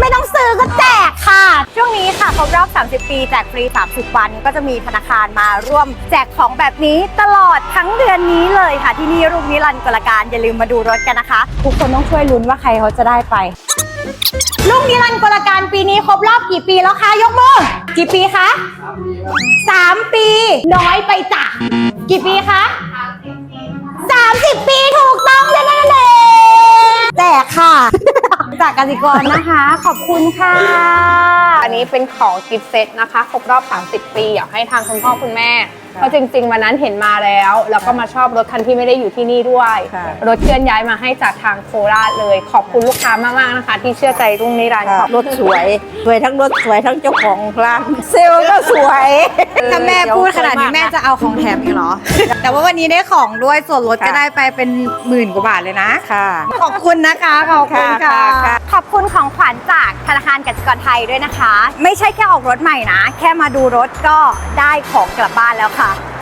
ไม่ต้องซื้อก็แจกค่ะ ช่วงนี้ค่ะครบรอบ 30 ปีแจกฟรี 30 วันก็จะมีธนาคารมาร่วม แจกของแบบนี้ตลอดทั้งเดือนนี้เลยค่ะ ที่นี่รุ่งนิรันดร์กลการอย่าลืมมาดูรถกันนะคะ ทุกคนต้องช่วยลุ้นว่าใครเขาจะได้ไปลุงนิรันดร์กลการปีนี้ครบรอบกี่ปีแล้วคะยกมือกี่ปีคะสามปี น้อยไปจ้ะกี่ปีคะสาม กกสิกรนะคะ ขอบคุณค่ะ อันนี้เป็นของกิฟต์เซตนะคะ ครบรอบ 30 ปี อยากให้ทางคุณพ่อคุณแม่ เพราะจริง ๆ วันนั้นเห็นมาแล้ว แล้วก็มาชอบรถคันที่ไม่ได้อยู่ที่นี่ด้วย ค่ะ รถเคลื่อนย้ายมาให้จากทางโคราชเลย ขอบคุณลูกค้ามากๆนะคะ ที่เชื่อใจรุ่งนิรันดร์ขอบรถสวยสวยทั้งรถสวยทั้งเจ้าของร้านเซลล์ก็สวยถ้าแม่พูดขนาดนี้แม่จะเอาของแถมอีกเหรอ แต่ว่าวันนี้ได้ของด้วยส่วนลดก็ได้ไปเป็นหมื่นกว่าบาทเลยนะ ค่ะ ขอบคุณนะคะขอบคุณค่ะ ค่ะค่ะขอบคุณของขวัญจากธนาคารกสิกรไทยด้วยนะคะ ไม่ใช่แค่ออกรถใหม่นะ แค่มาดูรถก็ได้ของกลับบ้านแล้วค่ะ了。